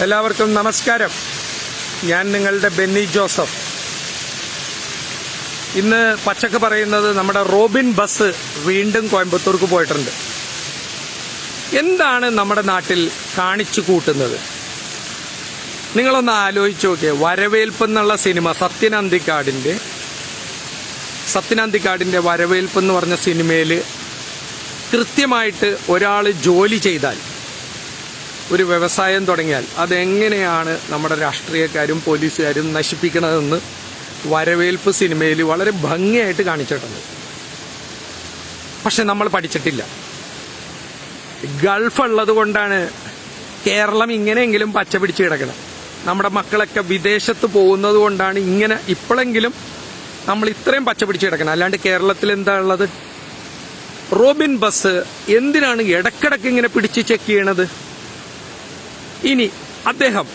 എല്ലാവർക്കും നമസ്കാരം. ഞാൻ നിങ്ങളുടെ ബെന്നി ജോസഫ്. ഇന്ന് പച്ചക്ക് പറയുന്നത് നമ്മുടെ റോബിൻ ബസ് വീണ്ടും കോയമ്പത്തൂർക്ക് പോയിട്ടുണ്ട്. എന്താണ് നമ്മുടെ നാട്ടിൽ കാണിച്ചു കൂട്ടുന്നത്? നിങ്ങളൊന്ന് ആലോചിച്ച് നോക്കിയേ. വരവേൽപ്പ് എന്നുള്ള സിനിമ സത്യനാന്തിക്കാടിന്റെ സത്യനാന്തിക്കാടിന്റെ വരവേൽപ്പ് എന്ന് പറഞ്ഞ സിനിമയിൽ കൃത്യമായിട്ട് ഒരാൾ ജോലി ചെയ്താൽ ഒരു വ്യവസായം തുടങ്ങിയാൽ അതെങ്ങനെയാണ് നമ്മുടെ രാഷ്ട്രീയക്കാരും പോലീസുകാരും നശിപ്പിക്കണതെന്ന് വരവേൽപ്പ് സിനിമയിൽ വളരെ ഭംഗിയായിട്ട് കാണിച്ചിട്ടുണ്ട്. പക്ഷെ നമ്മൾ പഠിച്ചിട്ടില്ല. ഗൾഫ് ഉള്ളത് കൊണ്ടാണ് കേരളം ഇങ്ങനെയെങ്കിലും പച്ച പിടിച്ച് കിടക്കണം. നമ്മുടെ മക്കളൊക്കെ വിദേശത്ത് പോകുന്നത് കൊണ്ടാണ് ഇങ്ങനെ ഇപ്പോഴെങ്കിലും നമ്മൾ ഇത്രയും പച്ച പിടിച്ച് കിടക്കണം. അല്ലാണ്ട് കേരളത്തിൽ എന്താ ഉള്ളത്? റോബിൻ ബസ് എന്തിനാണ് ഇടക്കിടക്ക് ഇങ്ങനെ പിടിച്ച് ചെക്ക് ചെയ്യണത്? ഇനി അദ്ദേഹം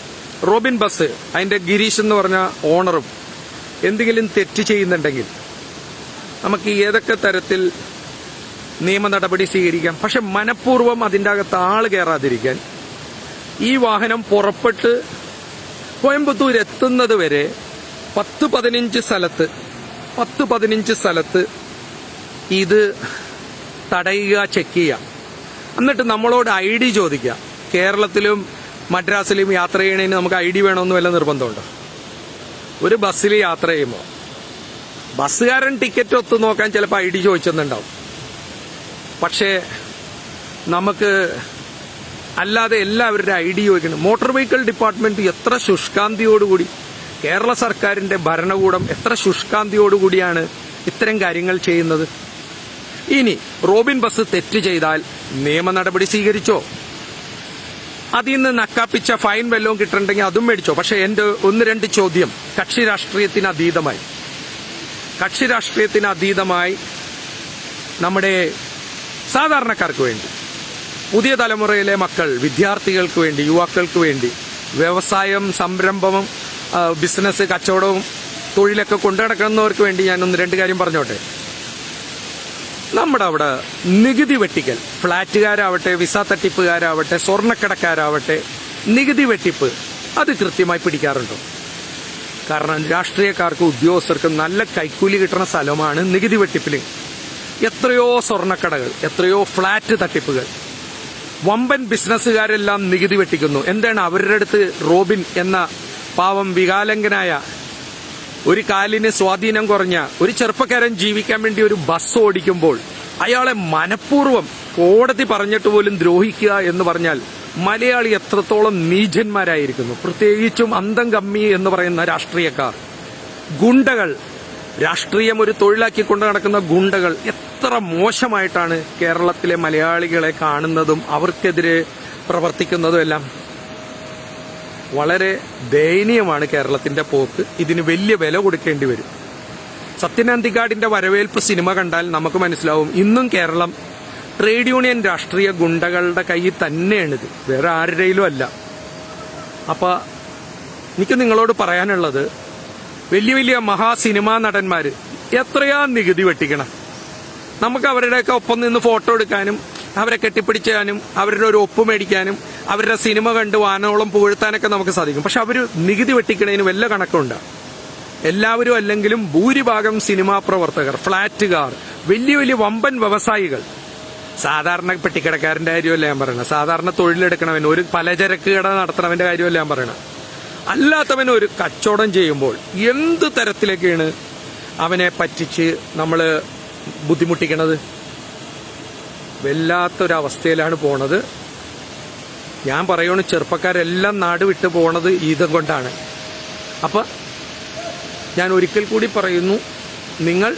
റോബിൻ ബസ് അതിന്റെ ഗിരീഷ് എന്ന് പറഞ്ഞ ഓണറും എന്തെങ്കിലും തെറ്റ് ചെയ്യുന്നുണ്ടെങ്കിൽ നമുക്ക് ഏതൊക്കെ തരത്തിൽ നിയമ നടപടി സ്വീകരിക്കാം? പക്ഷെ മനഃപൂർവം അതിന്റെ അകത്ത് ആൾ കയറാതിരിക്കാൻ ഈ വാഹനം പുറപ്പെട്ട് കോയമ്പത്തൂർ എത്തുന്നത് വരെ പത്ത് പതിനഞ്ച് സ്ഥലത്ത് പത്ത് പതിനഞ്ച് സ്ഥലത്ത് ഇത് തടയുക ചെക്ക് ചെയ്യുക. എന്നിട്ട് നമ്മളോട് ഐ ഡി ചോദിക്കുക. കേരളത്തിലും മദ്രാസിലും യാത്ര ചെയ്യണതിന് നമുക്ക് ഐ ഡി വേണമെന്ന് വല്ല നിർബന്ധമുണ്ട്? ഒരു ബസ്സിൽ യാത്ര ചെയ്യുമ്പോൾ ബസ്സുകാരൻ ടിക്കറ്റ് ഒത്തു നോക്കാൻ ചിലപ്പോൾ ഐ ഡി ചോദിച്ചെന്നുണ്ടാവും. പക്ഷേ നമുക്ക് അല്ലാതെ എല്ലാവരുടെ ഐ ഡി ചോദിക്കണം. മോട്ടോർ വെഹിക്കിൾ ഡിപ്പാർട്ട്മെന്റ് എത്ര ശുഷ്കാന്തിയോടുകൂടി കേരള സർക്കാരിന്റെ ഭരണകൂടം എത്ര ശുഷ്കാന്തിയോടുകൂടിയാണ് ഇത്തരം കാര്യങ്ങൾ ചെയ്യുന്നത്? ഇനി റോബിൻ ബസ് തെറ്റ് ചെയ്താൽ നിയമ നടപടി സ്വീകരിച്ചോ? അതിൽ നിന്ന് നക്കാപ്പിച്ച ഫൈൻ വല്ലതും കിട്ടണ്ടെങ്കിൽ അതും മേടിച്ചോ. പക്ഷെ എന്റെ ഒന്ന് രണ്ട് ചോദ്യം. കക്ഷി രാഷ്ട്രീയത്തിന് അതീതമായി. കക്ഷി രാഷ്ട്രീയത്തിന് അതീതമായി നമ്മുടെ സാധാരണക്കാർക്ക് വേണ്ടി പുതിയ തലമുറയിലെ മക്കൾ വിദ്യാർത്ഥികൾക്ക് വേണ്ടി യുവാക്കൾക്ക് വേണ്ടി വ്യവസായം സംരംഭവും ബിസിനസ് കച്ചവടവും തൊഴിലൊക്കെ കൊണ്ടു നടക്കുന്നവർക്ക് വേണ്ടി ഞാൻ ഒന്ന് രണ്ട് കാര്യം പറഞ്ഞോട്ടെ. നമ്മുടെ അവിടെ നികുതി വെട്ടിക്കൽ. ഫ്ളാറ്റുകാരാവട്ടെ വിസ തട്ടിപ്പുകാരാവട്ടെ സ്വർണക്കടക്കാരാവട്ടെ നികുതി വെട്ടിപ്പ് അത് കൃത്യമായി പിടിക്കാറുണ്ടോ. കാരണം രാഷ്ട്രീയക്കാർക്കും ഉദ്യോഗസ്ഥർക്കും നല്ല കൈക്കൂലി കിട്ടുന്ന സ്ഥലമാണ് നികുതി വെട്ടിപ്പിൽ എത്രയോ സ്വർണക്കടകൾ എത്രയോ ഫ്ളാറ്റ് തട്ടിപ്പുകൾ. വമ്പൻ ബിസിനസ്സുകാരെല്ലാം നികുതി വെട്ടിക്കുന്നു. എന്താണ് അവരുടെ അടുത്ത് റോബിൻ എന്ന പാവം വികാലങ്കനായ ഒരു കാലിന് സ്വാധീനം കുറഞ്ഞ ഒരു ചെറുപ്പക്കാരൻ ജീവിക്കാൻ വേണ്ടി ഒരു ബസ് ഓടിക്കുമ്പോൾ അയാളെ മനഃപൂർവം കോടതി പറഞ്ഞിട്ട് പോലും ദ്രോഹിക്കുക എന്ന് പറഞ്ഞാൽ മലയാളി എത്രത്തോളം നീചന്മാരായിരിക്കുന്നു. പ്രത്യേകിച്ചും അന്തം കമ്മി എന്ന് പറയുന്ന രാഷ്ട്രീയക്കാർ. ഗുണ്ടകൾ. രാഷ്ട്രീയം ഒരു തൊഴിലാക്കി കൊണ്ട് നടക്കുന്ന ഗുണ്ടകൾ എത്ര മോശമായിട്ടാണ് കേരളത്തിലെ മലയാളികളെ കാണുന്നതും അവർക്കെതിരെ പ്രവർത്തിക്കുന്നതും എല്ലാം വളരെ ദയനീയമാണ് കേരളത്തിന്റെ പോക്ക്. ഇതിന് വലിയ വില കൊടുക്കേണ്ടി വരും. സത്യനന്ദിക്കാടിന്റെ വരവേൽപ്പ് സിനിമ കണ്ടാൽ നമുക്ക് മനസ്സിലാവും ഇന്നും കേരളം ട്രേഡ് യൂണിയൻ രാഷ്ട്രീയ ഗുണ്ടകളുടെ കയ്യിൽ തന്നെയാണിത് വേറെ ആരുടെയിലും അല്ല. അപ്പൊ എനിക്ക് നിങ്ങളോട് പറയാനുള്ളത് വലിയ വലിയ മഹാ സിനിമാ നടന്മാര് എത്രയാ നികുതി വെട്ടിക്കണം? നമുക്ക് അവരുടെയൊക്കെ ഒപ്പം നിന്ന് ഫോട്ടോ എടുക്കാനും അവരെ കെട്ടിപ്പിടിച്ചാനും അവരുടെ ഒരു ഒപ്പ് മേടിക്കാനും അവരുടെ സിനിമ കണ്ട് വാനോളം പുകഴ്ത്താനൊക്കെ നമുക്ക് സാധിക്കും. പക്ഷെ അവർ നികുതി വെട്ടിക്കണതിന് വല്ല കണക്കുണ്ട് എല്ലാവരും അല്ലെങ്കിലും ഭൂരിഭാഗം സിനിമാ പ്രവർത്തകർ ഫ്ളാറ്റുകാർ വലിയ വലിയ വമ്പൻ വ്യവസായികൾ. സാധാരണ പെട്ടിക്കടക്കാരന്റെ കാര്യമല്ല ഞാൻ പറയണത്. സാധാരണ തൊഴിലെടുക്കണവൻ ഒരു പലചരക്ക് കട നടത്തണവന്റെ കാര്യമല്ല ഞാൻ പറയണത്. അല്ലാത്തവൻ ഒരു കച്ചവടം ചെയ്യുമ്പോൾ എന്ത് തരത്തിലൊക്കെയാണ് അവനെ പറ്റിച്ച് നമ്മൾ ബുദ്ധിമുട്ടിക്കണത്? വല്ലാത്തൊരവസ്ഥയിലാണ് പോണത്. ഞാൻ പറയുകയാണ് ചെറുപ്പക്കാരെല്ലാം നാട് വിട്ടു പോണത് ഈദം കൊണ്ടാണ്. അപ്പൊ ഞാൻ ഒരിക്കൽ കൂടി പറയുന്നു നിങ്ങൾ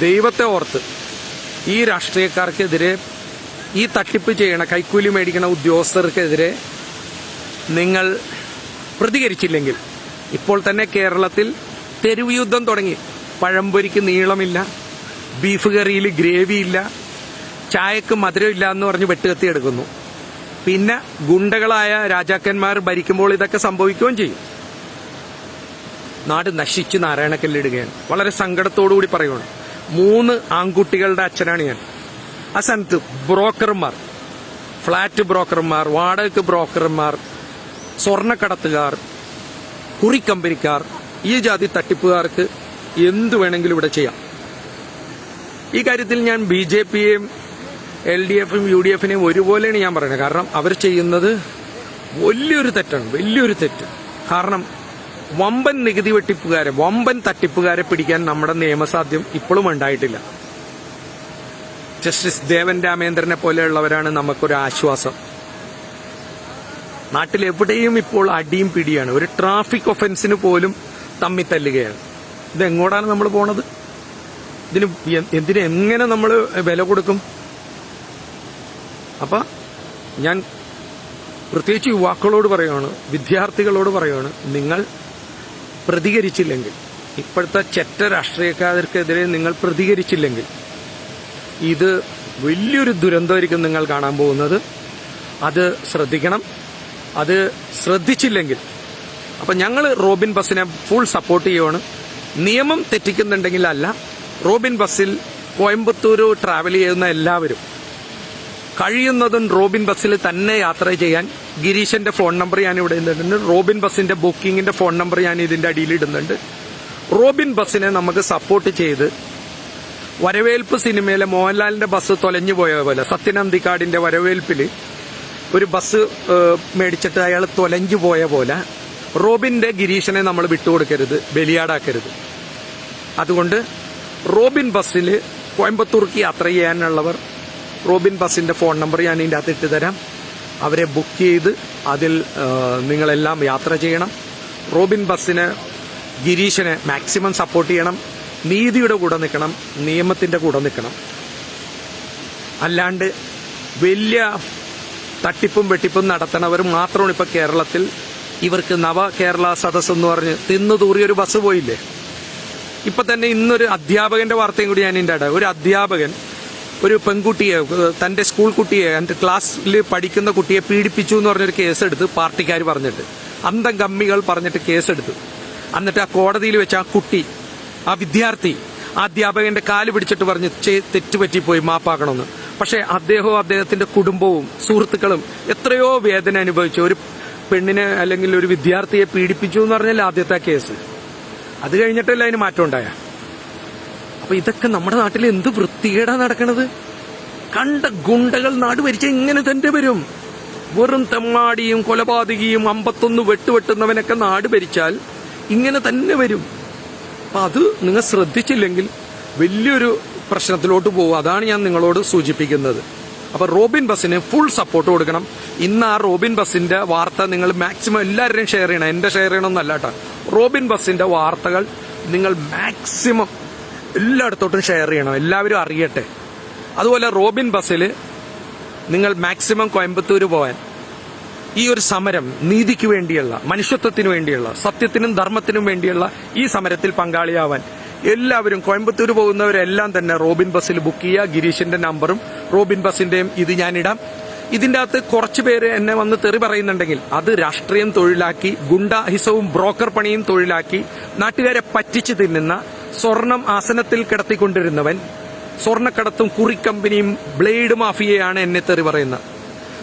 ദൈവത്തെ ഓർത്ത് ഈ രാഷ്ട്രീയക്കാർക്കെതിരെ ഈ തട്ടിപ്പ് ചെയ്യണ കൈക്കൂലി മേടിക്കണ ഉദ്യോഗസ്ഥർക്കെതിരെ നിങ്ങൾ പ്രതികരിച്ചില്ലെങ്കിൽ ഇപ്പോൾ തന്നെ കേരളത്തിൽ തെരുവ് യുദ്ധം തുടങ്ങി. പഴംപൊരിക്ക് നീളമില്ല ബീഫ് കറിയിൽ ഗ്രേവിയില്ല ചായക്ക് മധുരമില്ല എന്ന് പറഞ്ഞ് വെട്ടുകത്തി എടുക്കുന്നു. പിന്നെ ഗുണ്ടകളായ രാജാക്കന്മാർ ഭരിക്കുമ്പോൾ ഇതൊക്കെ സംഭവിക്കുകയും ചെയ്യും. നാട് നശിച്ചു നാരായണക്കല്ലിടുകയാണ്. വളരെ സങ്കടത്തോടുകൂടി പറയുകയാണ് മൂന്ന് ആൺകുട്ടികളുടെ അച്ഛനാണ് ഞാൻ. ആ സ്ഥാനത്ത് ബ്രോക്കർമാർ ഫ്ളാറ്റ് ബ്രോക്കർമാർ വാടക ബ്രോക്കർമാർ സ്വർണക്കടത്തുകാർ കുറിക്കമ്പനിക്കാർ ഈ ജാതി തട്ടിപ്പുകാർക്ക് എന്തു വേണമെങ്കിലും ഇവിടെ ചെയ്യാം. ഈ കാര്യത്തിൽ ഞാൻ ബി ജെ പിയെയും എൽ ഡി എഫും യു ഡി എഫിനെയും ഒരുപോലെയാണ് ഞാൻ പറയുന്നത്. കാരണം അവർ ചെയ്യുന്നത് വലിയൊരു തെറ്റാണ് വലിയൊരു തെറ്റ്. കാരണം വമ്പൻ നികുതി വെട്ടിപ്പുകാരെ വമ്പൻ തട്ടിപ്പുകാരെ പിടിക്കാൻ നമ്മുടെ നിയമസാധ്യം ഇപ്പോഴും ഉണ്ടായിട്ടില്ല. ജസ്റ്റിസ് ദേവൻ രാമേന്ദ്രനെ പോലെയുള്ളവരാണ് നമുക്കൊരു ആശ്വാസം. നാട്ടിൽ എവിടെയും ഇപ്പോൾ അടിയും പിടിയാണ്. ഒരു ട്രാഫിക് ഒഫൻസിന് പോലും തമ്മി തല്ലുകയാണ്. ഇതെങ്ങോട്ടാണ് നമ്മൾ പോണത്? ഇതിന് എന്തിനെങ്ങനെ നമ്മൾ വില കൊടുക്കും? അപ്പൊ ഞാൻ പ്രത്യേകിച്ച് യുവാക്കളോട് പറയുകയാണ് വിദ്യാർത്ഥികളോട് പറയുകയാണ് നിങ്ങൾ പ്രതികരിച്ചില്ലെങ്കിൽ ഇപ്പോഴത്തെ ചെറ്റ രാഷ്ട്രീയക്കാർക്കെതിരെ നിങ്ങൾ പ്രതികരിച്ചില്ലെങ്കിൽ ഇത് വലിയൊരു ദുരന്തമായിരിക്കും നിങ്ങൾ കാണാൻ പോകുന്നത്. അത് ശ്രദ്ധിക്കണം. അത് ശ്രദ്ധിച്ചില്ലെങ്കിൽ അപ്പം ഞങ്ങൾ റോബിൻ ബസ്സിനെ ഫുൾ സപ്പോർട്ട് ചെയ്യുവാണ്. നിയമം തെറ്റിക്കുന്നുണ്ടെങ്കിലല്ല റോബിൻ ബസ്സിൽ കോയമ്പത്തൂർ ട്രാവൽ ചെയ്യുന്ന എല്ലാവരും കഴിയുന്നതും റോബിൻ ബസ്സിൽ തന്നെ യാത്ര ചെയ്യാൻ ഗിരീശന്റെ ഫോൺ നമ്പർ ഞാൻ ഇവിടെ ഇടുന്നുണ്ട്. റോബിൻ ബസ്സിന്റെ ബുക്കിംഗിന്റെ ഫോൺ നമ്പർ ഞാൻ ഇതിന്റെ അടിയിൽ ഇടുന്നുണ്ട്. റോബിൻ ബസ്സിനെ നമുക്ക് സപ്പോർട്ട് ചെയ്ത് വരവേൽപ്പ് സിനിമയിലെ മോഹൻലാലിന്റെ ബസ് തൊലഞ്ഞു പോയ പോലെ സത്യനന്ദിക്കാടിന്റെ വരവേൽപ്പിൽ ഒരു ബസ് മേടിച്ചിട്ട് അയാൾ തൊലഞ്ഞു പോയ പോലെ റോബിന്റെ ഗിരീഷനെ നമ്മൾ വിട്ടുകൊടുക്കരുത് ബലിയാടാക്കരുത്. അതുകൊണ്ട് റോബിൻ ബസ്സിൽ കോയമ്പത്തൂർക്ക് യാത്ര ചെയ്യാനുള്ളവർ റോബിൻ ബസ്സിന്റെ ഫോൺ നമ്പർ ഞാൻ ഇതിന്റെ അകത്ത് ഇട്ട് തരാം അവരെ ബുക്ക് ചെയ്ത് അതിൽ നിങ്ങളെല്ലാം യാത്ര ചെയ്യണം. റോബിൻ ബസ്സിന് ഗിരീഷിനെ മാക്സിമം സപ്പോർട്ട് ചെയ്യണം. നീതിയുടെ കൂടെ നിൽക്കണം നിയമത്തിന്റെ കൂടെ നിൽക്കണം. അല്ലാണ്ട് വലിയ തട്ടിപ്പും വെട്ടിപ്പും നടത്തണവർ മാത്രമാണ് ഇപ്പോൾ കേരളത്തിൽ. ഇവർക്ക് നവ കേരള സദസ് എന്ന് പറഞ്ഞ് തിന്നു തൂറിയൊരു ബസ് പോയില്ലേ? ഇപ്പം തന്നെ ഇന്നൊരു അധ്യാപകന്റെ വാർത്തയും കൂടി ഞാൻ ഇട. ഒരു അധ്യാപകൻ ഒരു പെൺകുട്ടിയെ തന്റെ സ്കൂൾ കുട്ടിയെ എന്റെ ക്ലാസ്സിൽ പഠിക്കുന്ന കുട്ടിയെ പീഡിപ്പിച്ചു എന്ന് പറഞ്ഞൊരു കേസെടുത്ത് പാർട്ടിക്കാർ പറഞ്ഞിട്ട്. അന്തം കമ്മികൾ പറഞ്ഞിട്ട് കേസെടുത്തു. എന്നിട്ട് ആ കോടതിയിൽ വെച്ച് ആ കുട്ടി ആ വിദ്യാർത്ഥി ആ അധ്യാപകന്റെ കാൽ പിടിച്ചിട്ട് പറഞ്ഞ് "ചെ- തെറ്റുപറ്റിപ്പോയി മാപ്പാക്കണമെന്ന്. പക്ഷേ അദ്ദേഹവും അദ്ദേഹത്തിന്റെ കുടുംബവും സുഹൃത്തുക്കളും എത്രയോ വേദന അനുഭവിച്ചു. ഒരു പെണ്ണിനെ അല്ലെങ്കിൽ ഒരു വിദ്യാർത്ഥിയെ പീഡിപ്പിച്ചു എന്ന് പറഞ്ഞാൽ ആദ്യത്തെ കേസ്. അത് കഴിഞ്ഞിട്ടല്ല അതിന് മാറ്റം ഉണ്ടായ അപ്പൊ ഇതൊക്കെ നമ്മുടെ നാട്ടിൽ എന്ത് വൃത്തികേടാ നടക്കണത്? കണ്ട ഗുണ്ടകൾ നാട് ഭരിച്ച ഇങ്ങനെ തന്നെ വരും. വെറും തെമ്മാടിയും കൊലപാതകിയും അമ്പത്തൊന്ന് വെട്ടുവെട്ടുന്നവനൊക്കെ നാട് ഭരിച്ചാൽ ഇങ്ങനെ തന്നെ വരും. അപ്പൊ അത് നിങ്ങൾ ശ്രദ്ധിച്ചില്ലെങ്കിൽ വലിയൊരു പ്രശ്നത്തിലോട്ട് പോകും അതാണ് ഞാൻ നിങ്ങളോട് സൂചിപ്പിക്കുന്നത്. അപ്പൊ റോബിൻ ബസ്സിന് ഫുൾ സപ്പോർട്ട് കൊടുക്കണം. ഇന്ന് ആ റോബിൻ ബസ്സിന്റെ വാർത്ത നിങ്ങൾ മാക്സിമം എല്ലാവരുടെയും ഷെയർ ചെയ്യണം. എന്റെ ഷെയർ ചെയ്യണമെന്നല്ല കേട്ടോ. റോബിൻ ബസ്സിന്റെ വാർത്തകൾ നിങ്ങൾ മാക്സിമം എല്ലായിടത്തോട്ടും ഷെയർ ചെയ്യണം. എല്ലാവരും അറിയട്ടെ. അതുപോലെ റോബിൻ ബസ്സിൽ നിങ്ങൾ മാക്സിമം കോയമ്പത്തൂർ പോകാൻ ഈ ഒരു സമരം നീതിക്ക് വേണ്ടിയുള്ള മനുഷ്യത്വത്തിന് വേണ്ടിയുള്ള സത്യത്തിനും ധർമ്മത്തിനും വേണ്ടിയുള്ള ഈ സമരത്തിൽ പങ്കാളിയാവാൻ എല്ലാവരും കോയമ്പത്തൂർ പോകുന്നവരെല്ലാം തന്നെ റോബിൻ ബസ്സിൽ ബുക്ക് ചെയ്യുക. ഗിരീഷിന്റെ നമ്പറും റോബിൻ ബസ്സിന്റെയും ഇത് ഞാനിടാം. ഇതിന്റെ അകത്ത് കുറച്ചു പേര് എന്നെ വന്ന് തെറി പറയുന്നുണ്ടെങ്കിൽ അത് രാഷ്ട്രീയം തൊഴിലാക്കി ഗുണ്ടാഹിസവും ബ്രോക്കർ പണിയും തൊഴിലാക്കി നാട്ടുകാരെ പറ്റിച്ചു തിന്നുന്ന സ്വർണം ആസനത്തിൽ കിടത്തിക്കൊണ്ടിരുന്നവൻ സ്വർണക്കടത്തും കുറിക്കമ്പനിയും ബ്ലേഡ് മാഫിയയാണ് എന്നെ തെറി പറയുന്നത്.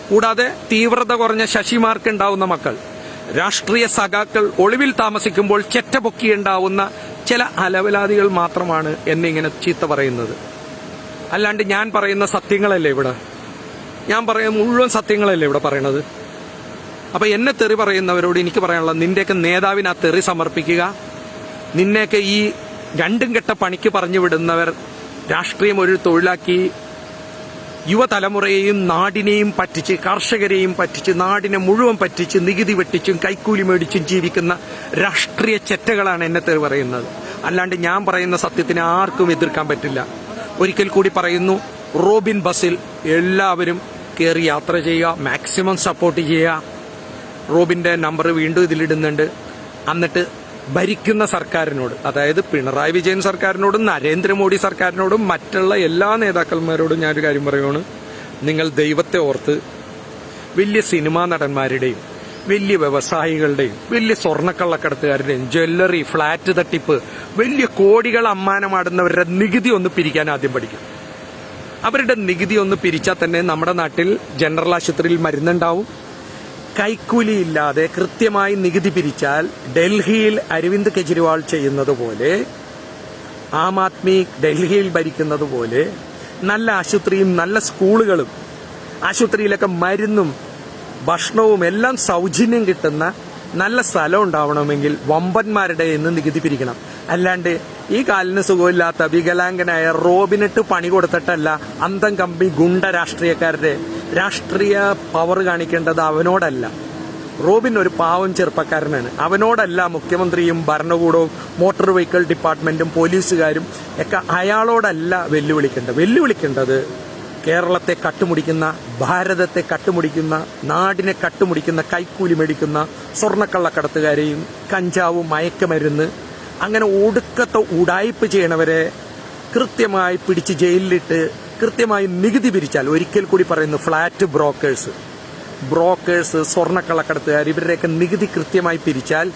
കൂടാതെ തീവ്രത കുറഞ്ഞ ശശിമാർക്ക് ഉണ്ടാവുന്ന മക്കൾ രാഷ്ട്രീയ സഖാക്കൾ ഒളിവിൽ താമസിക്കുമ്പോൾ ചെറ്റ പൊക്കിയുണ്ടാവുന്ന ചില അലവലാദികൾ മാത്രമാണ് എന്നെ ഇങ്ങനെ ചീത്ത പറയുന്നത്. അല്ലാണ്ട് ഞാൻ പറയുന്ന സത്യങ്ങളല്ലേ ഇവിടെ? ഞാൻ പറയുന്ന മുഴുവൻ സത്യങ്ങളല്ലേ ഇവിടെ പറയണത്? അപ്പൊ എന്നെ തെറി പറയുന്നവരോട് എനിക്ക് പറയാനുള്ളത് നിന്റെയൊക്കെ നേതാവിന് ആ തെറി സമർപ്പിക്കുക. നിന്നെയൊക്കെ ഈ രണ്ടും കെട്ട പണിക്ക് പറഞ്ഞു വിടുന്നവർ രാഷ്ട്രീയം ഒരു തൊഴിലാക്കി യുവതലമുറയെയും നാടിനെയും പറ്റിച്ച് കർഷകരെയും പറ്റിച്ച് നാടിനെ മുഴുവൻ പറ്റിച്ച് നികുതി വെട്ടിച്ചും കൈക്കൂലി മേടിച്ചും ജീവിക്കുന്ന രാഷ്ട്രീയ ചെറ്റകളാണ് എന്നെ പറയുന്നത്. അല്ലാണ്ട് ഞാൻ പറയുന്ന സത്യത്തിന് ആർക്കും എതിർക്കാൻ പറ്റില്ല. ഒരിക്കൽ കൂടി പറയുന്നു റോബിൻ ബസ്സിൽ എല്ലാവരും കയറി യാത്ര ചെയ്യുക മാക്സിമം സപ്പോർട്ട് ചെയ്യുക. റോബിന്റെ നമ്പർ വീണ്ടും ഇതിലിടുന്നുണ്ട്. എന്നിട്ട് ഭരിക്കുന്ന സർക്കാരിനോട് അതായത് പിണറായി വിജയൻ സർക്കാരിനോടും നരേന്ദ്രമോദി സർക്കാരിനോടും മറ്റുള്ള എല്ലാ നേതാക്കന്മാരോടും ഞാനൊരു കാര്യം പറയുകയാണ് നിങ്ങൾ ദൈവത്തെ ഓർത്ത് വലിയ സിനിമാ നടന്മാരുടെയും വലിയ വ്യവസായികളുടെയും വലിയ സ്വർണക്കള്ളക്കടത്തുകാരുടെയും ജ്വല്ലറി ഫ്ളാറ്റ് തട്ടിപ്പ് വലിയ കോടികൾ അമ്മാനമാടുന്നവരുടെ നികുതി ഒന്ന് പിരിക്കാൻ ആദ്യം പഠിക്കും. അവരുടെ നികുതി ഒന്ന് പിരിച്ചാൽ തന്നെ നമ്മുടെ നാട്ടിൽ ജനറൽ ആശുപത്രിയിൽ മരുന്നുണ്ടാവും. കൈക്കൂലി ഇല്ലാതെ കൃത്യമായി നികുതി പിരിച്ചാൽ ഡൽഹിയിൽ അരവിന്ദ് കെജ്രിവാൾ ചെയ്യുന്നത് പോലെ ആം ആദ്മി ഡൽഹിയിൽ ഭരിക്കുന്നത് പോലെ നല്ല ആശുപത്രിയും നല്ല സ്കൂളുകളും ആശുപത്രിയിലൊക്കെ മരുന്നും ഭക്ഷണവും എല്ലാം സൗജന്യം കിട്ടുന്ന നല്ല സ്ഥലം ഉണ്ടാവണമെങ്കിൽ വമ്പന്മാരുടെ എന്ന് നികുതി പിരിക്കണം. അല്ലാണ്ട് ഈ കാലിന് സുഖമില്ലാത്ത വികലാംഗനായ റോബിനിട്ട് പണി കൊടുത്തിട്ടല്ല അന്തം കമ്പി ഗുണ്ട രാഷ്ട്രീയക്കാരുടെ രാഷ്ട്രീയ പവർ കാണിക്കേണ്ടത് അവനോടല്ല. റോബിൻ ഒരു പാവം ചെറുപ്പക്കാരനാണ്. അവനോടല്ല മുഖ്യമന്ത്രിയും ഭരണകൂടവും മോട്ടോർ വെഹിക്കിൾ ഡിപ്പാർട്ട്മെന്റും പോലീസുകാരും ഒക്കെ അയാളോടല്ല വെല്ലുവിളിക്കേണ്ടത്. വെല്ലുവിളിക്കേണ്ടത് കേരളത്തെ കട്ടുമുടിക്കുന്ന ഭാരതത്തെ കട്ടുമുടിക്കുന്ന നാടിനെ കട്ടുമുടിക്കുന്ന കൈക്കൂലി മേടിക്കുന്ന സ്വർണക്കള്ളക്കടത്തുകാരെയും കഞ്ചാവും മയക്കമരുന്ന് അങ്ങനെ ഒടുക്കത്തെ ഉടായ്പ ചെയ്യണവരെ കൃത്യമായി പിടിച്ച് ജയിലിലിട്ട് കൃത്യമായി നികുതി പിരിച്ചാൽ ഒരിക്കൽ കൂടി പറയുന്നു ഫ്ലാറ്റ് ബ്രോക്കേഴ്സ്. ബ്രോക്കേഴ്സ് സ്വർണക്കള്ളക്കടത്തുകാർ ഇവരുടെയൊക്കെ നികുതി കൃത്യമായി പിരിച്ചാൽ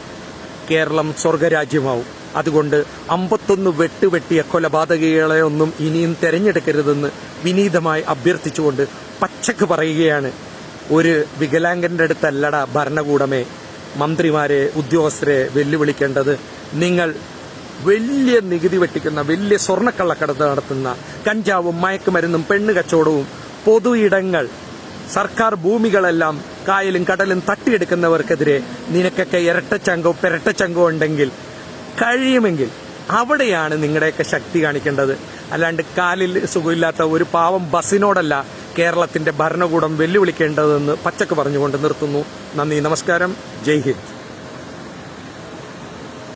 കേരളം സ്വർഗരാജ്യമാവും. അതുകൊണ്ട് അമ്പത്തൊന്ന് വെട്ടുവെട്ടിയ കൊലപാതകികളെ ഒന്നും ഇനിയും തെരഞ്ഞെടുക്കരുതെന്ന് വിനീതമായി അഭ്യർത്ഥിച്ചുകൊണ്ട് പച്ചക്ക് പറയുകയാണ്. ഒരു വികലാംഗന്റെ അടുത്തല്ലട ഭരണകൂടമേ മന്ത്രിമാരെ ഉദ്യോഗസ്ഥരെ വെല്ലുവിളിക്കേണ്ടത് നിങ്ങൾ വലിയ നികുതി വെട്ടിക്കുന്ന വലിയ സ്വർണക്കള്ളക്കടത്ത് നടത്തുന്ന കഞ്ചാവും മയക്കുമരുന്നും പെണ്ണ് കച്ചവടവും പൊതു ഇടങ്ങൾ സർക്കാർ ഭൂമികളെല്ലാം കായലും കടലും തട്ടിയെടുക്കുന്നവർക്കെതിരെ നിനക്കൊക്കെ ഇരട്ടച്ചങ്കോ പെരട്ടച്ചങ്കോ ഉണ്ടെങ്കിൽ കഴിയുമെങ്കിൽ അവിടെയാണ് നിങ്ങളുടെയൊക്കെ ശക്തി കാണിക്കേണ്ടത്. അല്ലാണ്ട് കാലിൽ സുഖമില്ലാത്ത ഒരു പാവം ബസ്സിനോടല്ല കേരളത്തിന്റെ ഭരണകൂടം വെല്ലുവിളിക്കേണ്ടതെന്ന് പച്ചക്ക് പറഞ്ഞുകൊണ്ട് നിർത്തുന്നു. നന്ദി നമസ്കാരം. ജയ് ഹിന്ദ്.